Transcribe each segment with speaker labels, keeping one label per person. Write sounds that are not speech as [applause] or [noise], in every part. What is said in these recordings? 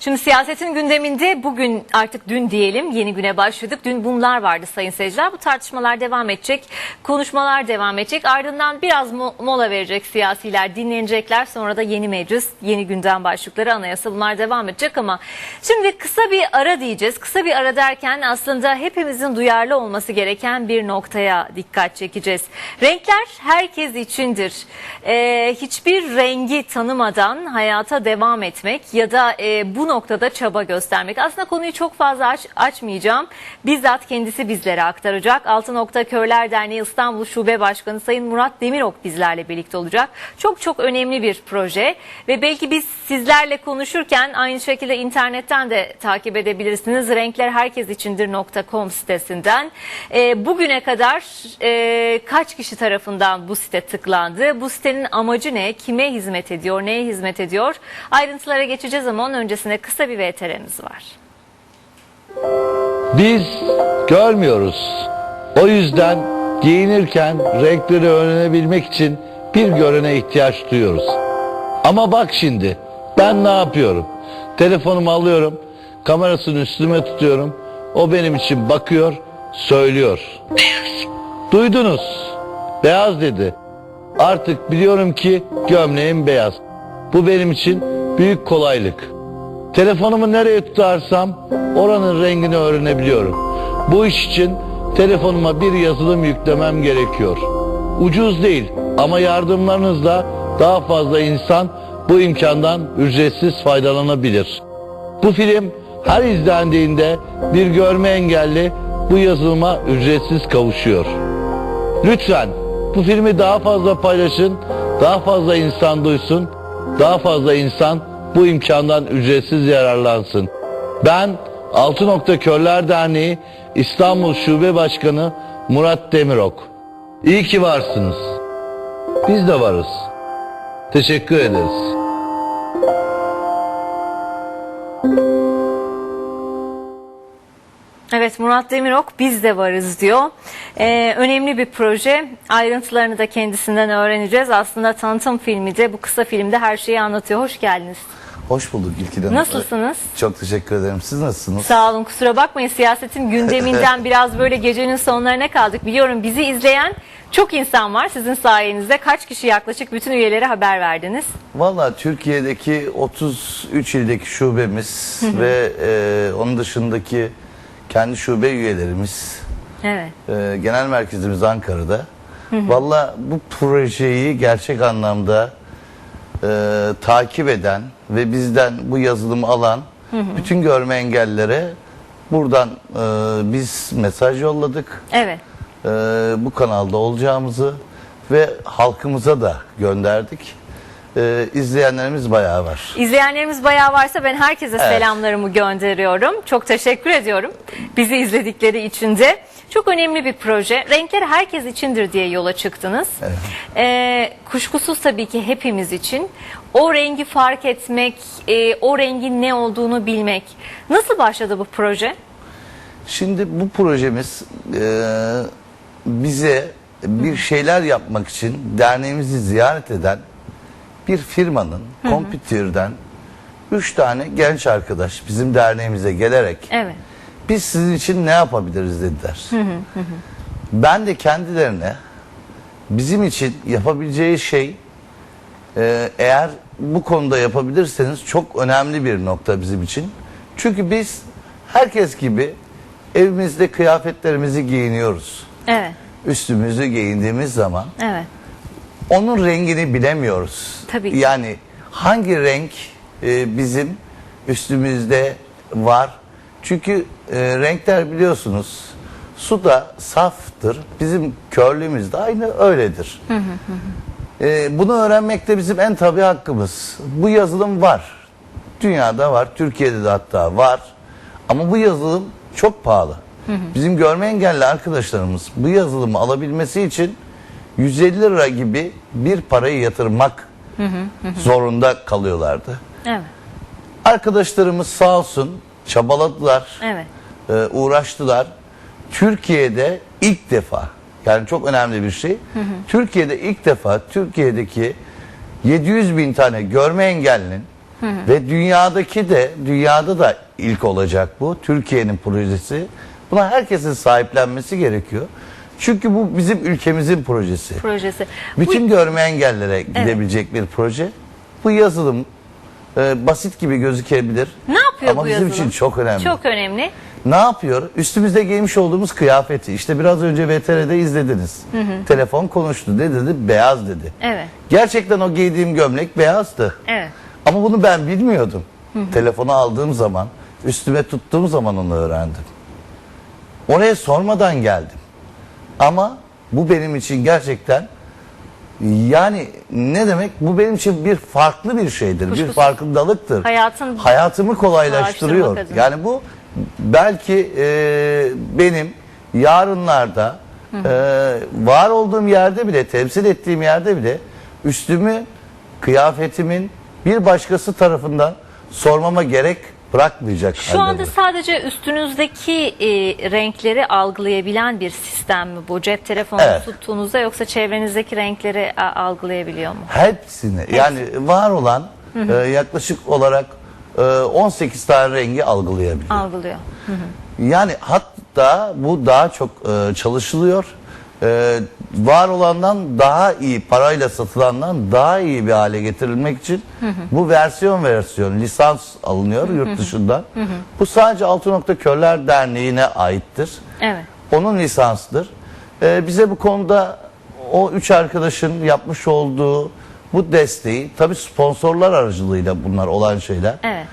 Speaker 1: Şimdi siyasetin gündeminde bugün artık dün diyelim yeni güne başladık. Dün bunlar vardı sayın seyirciler. Bu tartışmalar devam edecek. Konuşmalar devam edecek. Ardından biraz mo- mola verecek siyasiler dinlenecekler. Sonra da yeni meclis, yeni gündem başlıkları anayasa bunlar devam edecek ama şimdi kısa bir ara diyeceğiz. Kısa bir ara derken aslında hepimizin duyarlı olması gereken bir noktaya dikkat çekeceğiz. Renkler herkes içindir. Ee, hiçbir rengi tanımadan hayata devam etmek ya da e, bu noktada çaba göstermek. Aslında konuyu çok fazla aç- açmayacağım. Bizzat kendisi bizlere aktaracak. Altı Nokta Körler Derneği İstanbul Şube Başkanı Sayın Murat Demirok bizlerle birlikte olacak. Çok çok önemli bir proje ve belki biz sizlerle konuşurken aynı şekilde internetten de takip edebilirsiniz. Renklerherkesiçindir.com sitesinden. E, bugüne kadar e, kaç kişi tarafından bu site tıklandı? Bu sitenin amacı ne? Kime hizmet ediyor? Neye hizmet ediyor? Ayrıntılara geçeceğiz ama onun öncesinde kısa bir VTR'miz var.
Speaker 2: Biz görmüyoruz. O yüzden giyinirken renkleri öğrenebilmek için bir görene ihtiyaç duyuyoruz. Ama bak şimdi ben ne yapıyorum? Telefonumu alıyorum, kamerasını üstüme tutuyorum. O benim için bakıyor, söylüyor. Duydunuz. Beyaz dedi. Artık biliyorum ki gömleğim beyaz. Bu benim için büyük kolaylık. Telefonumu nereye tutarsam oranın rengini öğrenebiliyorum. Bu iş için telefonuma bir yazılım yüklemem gerekiyor. Ucuz değil ama yardımlarınızla daha fazla insan bu imkandan ücretsiz faydalanabilir. Bu film her izlendiğinde bir görme engelli bu yazılıma ücretsiz kavuşuyor. Lütfen bu filmi daha fazla paylaşın, daha fazla insan duysun, daha fazla insan bu imkandan ücretsiz yararlansın. Ben Altı Nokta Körler Derneği İstanbul Şube Başkanı Murat Demirok. İyi ki varsınız. Biz de varız. Teşekkür ederiz.
Speaker 1: Evet Murat Demirok biz de varız diyor. Ee, önemli bir proje. Ayrıntılarını da kendisinden öğreneceğiz. Aslında tanıtım filmi de bu kısa filmde her şeyi anlatıyor. Hoş geldiniz.
Speaker 3: Hoş bulduk İlkin Hanım.
Speaker 1: Nasılsınız?
Speaker 3: Çok teşekkür ederim. Siz nasılsınız?
Speaker 1: Sağ olun kusura bakmayın siyasetin gündeminden [laughs] biraz böyle gecenin sonlarına kaldık. Biliyorum bizi izleyen çok insan var sizin sayenizde. Kaç kişi yaklaşık bütün üyelere haber verdiniz?
Speaker 3: Valla Türkiye'deki 33 ildeki şubemiz ve e, onun dışındaki kendi şube üyelerimiz,
Speaker 1: Evet.
Speaker 3: e, genel merkezimiz Ankara'da. Valla bu projeyi gerçek anlamda e, takip eden ve bizden bu yazılımı alan bütün görme engellilere buradan e, biz mesaj yolladık.
Speaker 1: Evet.
Speaker 3: e, bu kanalda olacağımızı ve halkımıza da gönderdik. E, izleyenlerimiz bayağı var.
Speaker 1: İzleyenlerimiz bayağı varsa ben herkese
Speaker 3: Evet.
Speaker 1: selamlarımı gönderiyorum. Çok teşekkür ediyorum bizi izledikleri için de. Çok önemli bir proje. Renkler herkes içindir diye yola çıktınız. Ee, kuşkusuz tabii ki hepimiz için. O rengi fark etmek, e, o rengin ne olduğunu bilmek. Nasıl başladı bu proje?
Speaker 3: Şimdi bu projemiz e, bize bir şeyler yapmak için derneğimizi ziyaret eden bir firmanın kompütürden üç tane genç arkadaş bizim derneğimize gelerek
Speaker 1: Evet.
Speaker 3: biz sizin için ne yapabiliriz dediler. Ben de kendilerine bizim için yapabileceği şey e, eğer bu konuda yapabilirseniz çok önemli bir nokta bizim için. Çünkü biz herkes gibi evimizde kıyafetlerimizi giyiniyoruz.
Speaker 1: Evet.
Speaker 3: Üstümüzü giyindiğimiz zaman
Speaker 1: Evet.
Speaker 3: Onun rengini bilemiyoruz.
Speaker 1: Tabii ki.
Speaker 3: Yani hangi renk e, bizim üstümüzde var? Çünkü e, renkler biliyorsunuz su da saftır. Bizim körlüğümüz de aynı öyledir. E, bunu öğrenmek de bizim en tabi hakkımız. Bu yazılım var. Dünyada var. Türkiye'de de hatta var. Ama bu yazılım çok pahalı. Bizim görme engelli arkadaşlarımız bu yazılımı alabilmesi için 150 lira gibi bir parayı yatırmak zorunda kalıyorlardı.
Speaker 1: Evet.
Speaker 3: Arkadaşlarımız sağ olsun çabaladılar,
Speaker 1: Evet.
Speaker 3: e, uğraştılar. Türkiye'de ilk defa yani çok önemli bir şey. Türkiye'de ilk defa Türkiye'deki 700 bin tane görme engellinin Ve dünyadaki de dünyada da ilk olacak bu. Türkiye'nin projesi. Buna herkesin sahiplenmesi gerekiyor. Çünkü bu bizim ülkemizin projesi.
Speaker 1: projesi.
Speaker 3: Bütün
Speaker 1: Bu,
Speaker 3: görme engellere gidebilecek bir proje. Bu yazılım e, basit gibi gözükebilir.
Speaker 1: ne yapıyor
Speaker 3: Ama
Speaker 1: bu
Speaker 3: bizim
Speaker 1: yazılım?
Speaker 3: için çok önemli.
Speaker 1: Çok önemli.
Speaker 3: Ne yapıyor? Üstümüzde giymiş olduğumuz kıyafeti. İşte biraz önce VTR'de izlediniz. Telefon konuştu. Ne dedi? Beyaz dedi.
Speaker 1: Evet.
Speaker 3: Gerçekten o giydiğim gömlek beyazdı.
Speaker 1: Evet.
Speaker 3: Ama bunu ben bilmiyordum. Telefonu aldığım zaman, üstüme tuttuğum zaman onu öğrendim. Oraya sormadan geldim. Ama bu benim için gerçekten yani ne demek? Bu benim için bir farklı bir şeydir. Bir
Speaker 1: Kuşkusuz.
Speaker 3: farkındalıktır.
Speaker 1: Hayatın-
Speaker 3: Hayatımı kolaylaştırıyor. Yani bu belki e, benim yarınlarda e, var olduğum yerde bile, temsil ettiğim yerde bile üstümü, kıyafetimin bir başkası tarafından sormama gerek bırakmayacak.
Speaker 1: Şu anda
Speaker 3: bu.
Speaker 1: sadece üstünüzdeki e, renkleri algılayabilen bir sistem mi bu? Cep telefonu
Speaker 3: Evet.
Speaker 1: tuttuğunuzda yoksa çevrenizdeki renkleri a, algılayabiliyor mu?
Speaker 3: Hepsini yani var olan e, yaklaşık olarak e, 18 tane rengi algılayabiliyor.
Speaker 1: Algılıyor.
Speaker 3: Yani hatta bu daha çok e, çalışılıyor. E, var olandan daha iyi parayla satılandan daha iyi bir hale getirilmek için bu versiyon versiyon lisans alınıyor yurt dışından. Bu sadece Altı Nokta Körler Derneği'ne aittir.
Speaker 1: Evet.
Speaker 3: Onun lisansıdır. E, bize bu konuda o üç arkadaşın yapmış olduğu bu desteği tabi sponsorlar aracılığıyla bunlar olan şeyler.
Speaker 1: Evet.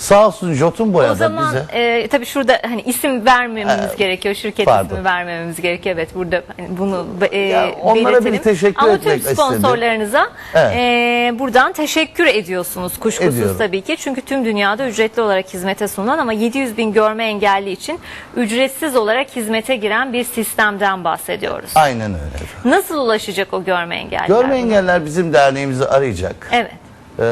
Speaker 3: Sağ olsun Jotun Boya
Speaker 1: O zaman
Speaker 3: bize
Speaker 1: e, tabii şurada hani isim vermememiz
Speaker 3: Ee,
Speaker 1: gerekiyor. Şirket
Speaker 3: pardon.
Speaker 1: ismi vermememiz gerekiyor. Evet burada hani bunu e,
Speaker 3: Ya onlara bir
Speaker 1: belirtelim.
Speaker 3: teşekkür
Speaker 1: Ama
Speaker 3: etmek
Speaker 1: tüm sponsorlarınıza
Speaker 3: Evet.
Speaker 1: e, buradan teşekkür ediyorsunuz kuşkusuz
Speaker 3: Ediyorum.
Speaker 1: tabii ki. Çünkü tüm dünyada ücretli olarak hizmete sunulan ama 700 bin görme engelli için ücretsiz olarak hizmete giren bir sistemden bahsediyoruz.
Speaker 3: aynen öyle.
Speaker 1: Nasıl ulaşacak o görme engelliler?
Speaker 3: Görme engeller bizim derneğimizi arayacak.
Speaker 1: Evet.
Speaker 3: Ee,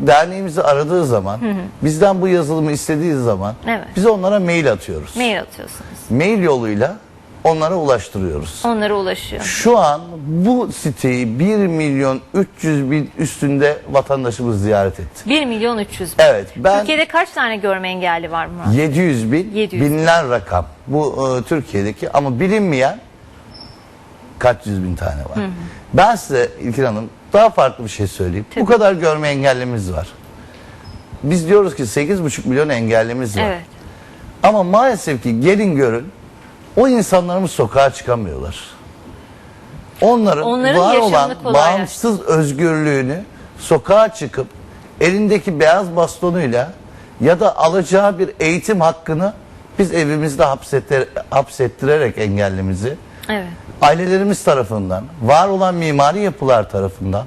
Speaker 3: derneğimizi aradığı zaman, bizden bu yazılımı istediği zaman
Speaker 1: Evet.
Speaker 3: biz onlara mail atıyoruz.
Speaker 1: Mail atıyorsunuz.
Speaker 3: Mail yoluyla onlara ulaştırıyoruz.
Speaker 1: Onlara ulaşıyor.
Speaker 3: Şu an bu siteyi 1 milyon 300 bin üstünde vatandaşımız ziyaret etti.
Speaker 1: 1 milyon 300 bin.
Speaker 3: Evet, ben-
Speaker 1: Türkiye'de kaç tane görme engelli var Murat?
Speaker 3: 700 bin
Speaker 1: 700 bin.
Speaker 3: bilinen rakam. Bu e, Türkiye'deki ama bilinmeyen kaç yüz bin tane var. Ben size İlkin Hanım daha farklı bir şey söyleyeyim. Bu kadar görme engellimiz var. Biz diyoruz ki 8,5 milyon engellimiz var.
Speaker 1: Evet.
Speaker 3: Ama maalesef ki gelin görün o insanlarımız sokağa çıkamıyorlar. Onların,
Speaker 1: Onların
Speaker 3: var olan bağımsız özgürlüğünü sokağa çıkıp elindeki beyaz bastonuyla ya da alacağı bir eğitim hakkını biz evimizde hapsetter, hapsettirerek engellimizi
Speaker 1: Evet.
Speaker 3: ailelerimiz tarafından, var olan mimari yapılar tarafından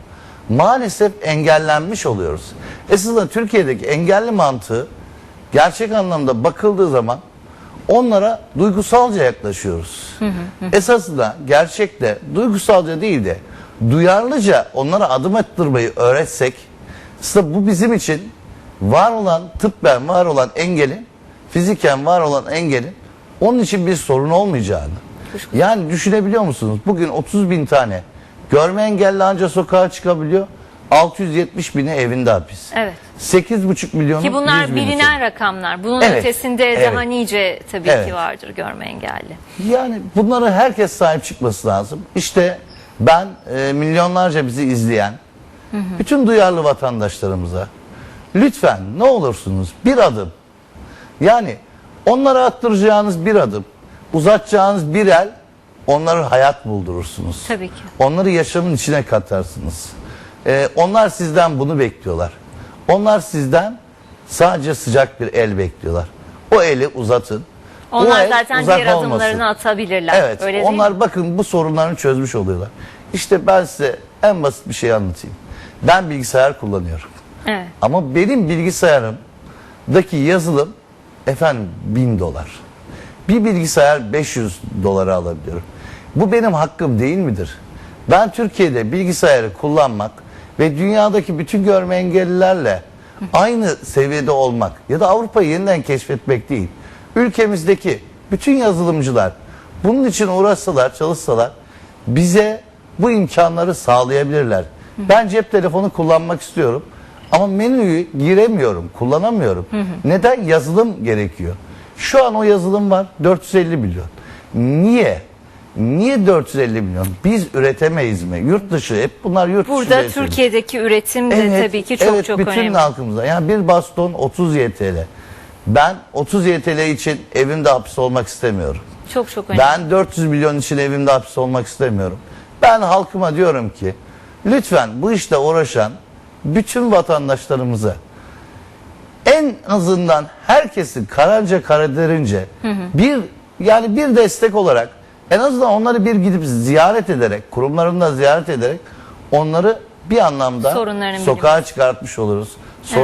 Speaker 3: maalesef engellenmiş oluyoruz. Esasında Türkiye'deki engelli mantığı gerçek anlamda bakıldığı zaman onlara duygusalca yaklaşıyoruz. Esasında gerçekte duygusalca değil de duyarlıca onlara adım attırmayı öğretsek aslında bu bizim için var olan tıbben var olan engelin fiziken var olan engelin onun için bir sorun olmayacağını yani düşünebiliyor musunuz? Bugün 30 bin tane görme engelli anca sokağa çıkabiliyor. 670 bini evinde hapis.
Speaker 1: Evet.
Speaker 3: 8,5 milyonun
Speaker 1: Ki bunlar
Speaker 3: 100 bini
Speaker 1: bilinen rakamlar. Bunun
Speaker 3: Evet,
Speaker 1: ötesinde
Speaker 3: evet.
Speaker 1: daha nice tabii
Speaker 3: Evet.
Speaker 1: ki vardır görme engelli.
Speaker 3: Yani bunlara herkes sahip çıkması lazım. İşte ben e, milyonlarca bizi izleyen bütün duyarlı vatandaşlarımıza lütfen ne olursunuz bir adım yani onlara attıracağınız bir adım uzatacağınız bir el onlara hayat buldurursunuz.
Speaker 1: Tabii ki.
Speaker 3: Onları yaşamın içine katarsınız. E, onlar sizden bunu bekliyorlar. Onlar sizden sadece sıcak bir el bekliyorlar. O eli uzatın. O
Speaker 1: Onlar
Speaker 3: el
Speaker 1: zaten
Speaker 3: uzak
Speaker 1: diğer
Speaker 3: olmasın.
Speaker 1: adımlarını atabilirler.
Speaker 3: Evet.
Speaker 1: Öyle değil
Speaker 3: onlar
Speaker 1: mi?
Speaker 3: bakın bu sorunlarını çözmüş oluyorlar. İşte ben size en basit bir şey anlatayım. Ben bilgisayar kullanıyorum.
Speaker 1: Evet.
Speaker 3: Ama benim bilgisayarımdaki yazılım efendim 1000 dolar. Bir bilgisayar 500 dolara alabiliyorum. Bu benim hakkım değil midir? Ben Türkiye'de bilgisayarı kullanmak ve dünyadaki bütün görme engellilerle aynı seviyede olmak ya da Avrupa'yı yeniden keşfetmek değil. Ülkemizdeki bütün yazılımcılar bunun için uğraşsalar, çalışsalar bize bu imkanları sağlayabilirler. Ben cep telefonu kullanmak istiyorum Ama menüyü giremiyorum, kullanamıyorum. Neden? Yazılım gerekiyor. Şu an o yazılım var 450 milyon. Niye? Niye 450 milyon? Biz üretemeyiz mi? Yurt dışı hep bunlar yurt dışı
Speaker 1: Burada
Speaker 3: üretimi.
Speaker 1: Türkiye'deki üretim de tabii ki çok
Speaker 3: evet,
Speaker 1: çok
Speaker 3: bütün
Speaker 1: önemli.
Speaker 3: halkımıza. Yani bir baston 30 YTL. Ben 30 YTL için evimde hapis olmak istemiyorum.
Speaker 1: Çok çok önemli.
Speaker 3: Ben 400 milyon için evimde hapis olmak istemiyorum. Ben halkıma diyorum ki lütfen bu işte uğraşan bütün vatandaşlarımıza en azından herkesin kararca karaderince bir yani bir destek olarak en azından onları bir gidip ziyaret ederek kurumlarında ziyaret ederek onları bir anlamda
Speaker 1: Sorunlarını
Speaker 3: sokağa çıkartmış oluruz. Sor-